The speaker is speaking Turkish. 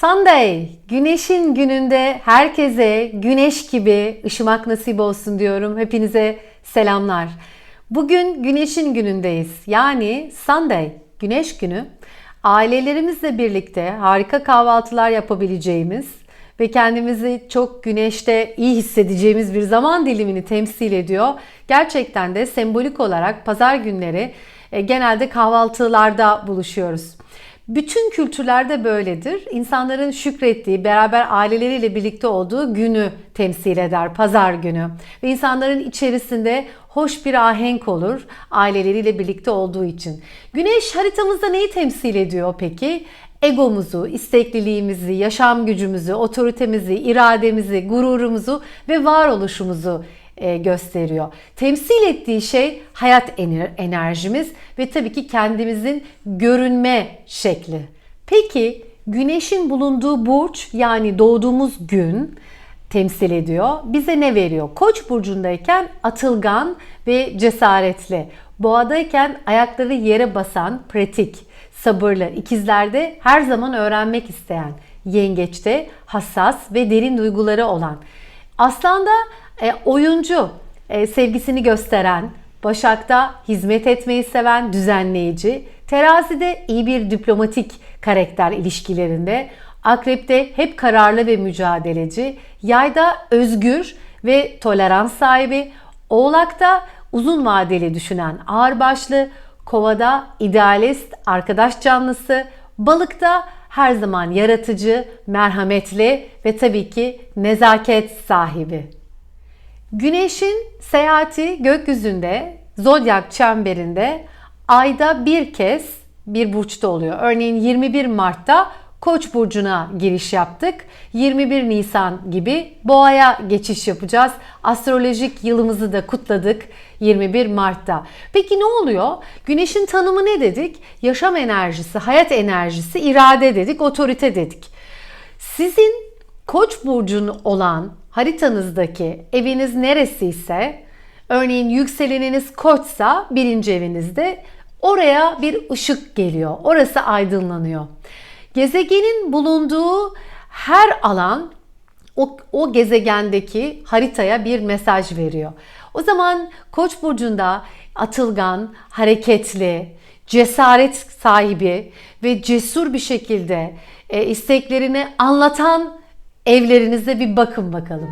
Sunday, güneşin gününde herkese güneş gibi ışımak nasip olsun diyorum. Hepinize selamlar. Bugün güneşin günündeyiz. Yani Sunday, güneş günü. Ailelerimizle birlikte harika kahvaltılar yapabileceğimiz ve kendimizi çok güneşte iyi hissedeceğimiz bir zaman dilimini temsil ediyor. Gerçekten de sembolik olarak pazar günleri e, genelde kahvaltılarda buluşuyoruz. Bütün kültürlerde böyledir. İnsanların şükrettiği, beraber aileleriyle birlikte olduğu günü temsil eder, pazar günü. Ve insanların içerisinde hoş bir ahenk olur aileleriyle birlikte olduğu için. Güneş haritamızda neyi temsil ediyor peki? Egomuzu, istekliliğimizi, yaşam gücümüzü, otoritemizi, irademizi, gururumuzu ve varoluşumuzu gösteriyor. Temsil ettiği şey hayat enerjimiz ve tabii ki kendimizin görünme şekli. Peki güneşin bulunduğu burç yani doğduğumuz gün temsil ediyor. Bize ne veriyor? Koç burcundayken atılgan ve cesaretli. Boğadayken ayakları yere basan, pratik, sabırlı. İkizlerde her zaman öğrenmek isteyen. Yengeçte hassas ve derin duyguları olan. Aslan'da e, oyuncu, e, sevgisini gösteren, Başak'ta hizmet etmeyi seven, düzenleyici, Terazi'de iyi bir diplomatik karakter ilişkilerinde, Akrep'te hep kararlı ve mücadeleci, Yay'da özgür ve tolerans sahibi, Oğlak'ta uzun vadeli düşünen ağırbaşlı, Kova'da idealist, arkadaş canlısı, Balık'ta her zaman yaratıcı, merhametli ve tabii ki nezaket sahibi. Güneşin seyahati gökyüzünde, zodyak çemberinde ayda bir kez bir burçta oluyor. Örneğin 21 Mart'ta Koç burcuna giriş yaptık. 21 Nisan gibi Boğa'ya geçiş yapacağız. Astrolojik yılımızı da kutladık 21 Mart'ta. Peki ne oluyor? Güneşin tanımı ne dedik? Yaşam enerjisi, hayat enerjisi, irade dedik, otorite dedik. Sizin Koç burcun olan haritanızdaki eviniz neresiyse, örneğin yükseleniniz Koçsa birinci evinizde oraya bir ışık geliyor. Orası aydınlanıyor. Gezegenin bulunduğu her alan o, o gezegendeki haritaya bir mesaj veriyor. O zaman Koç burcunda atılgan, hareketli, cesaret sahibi ve cesur bir şekilde e, isteklerini anlatan evlerinize bir bakın bakalım.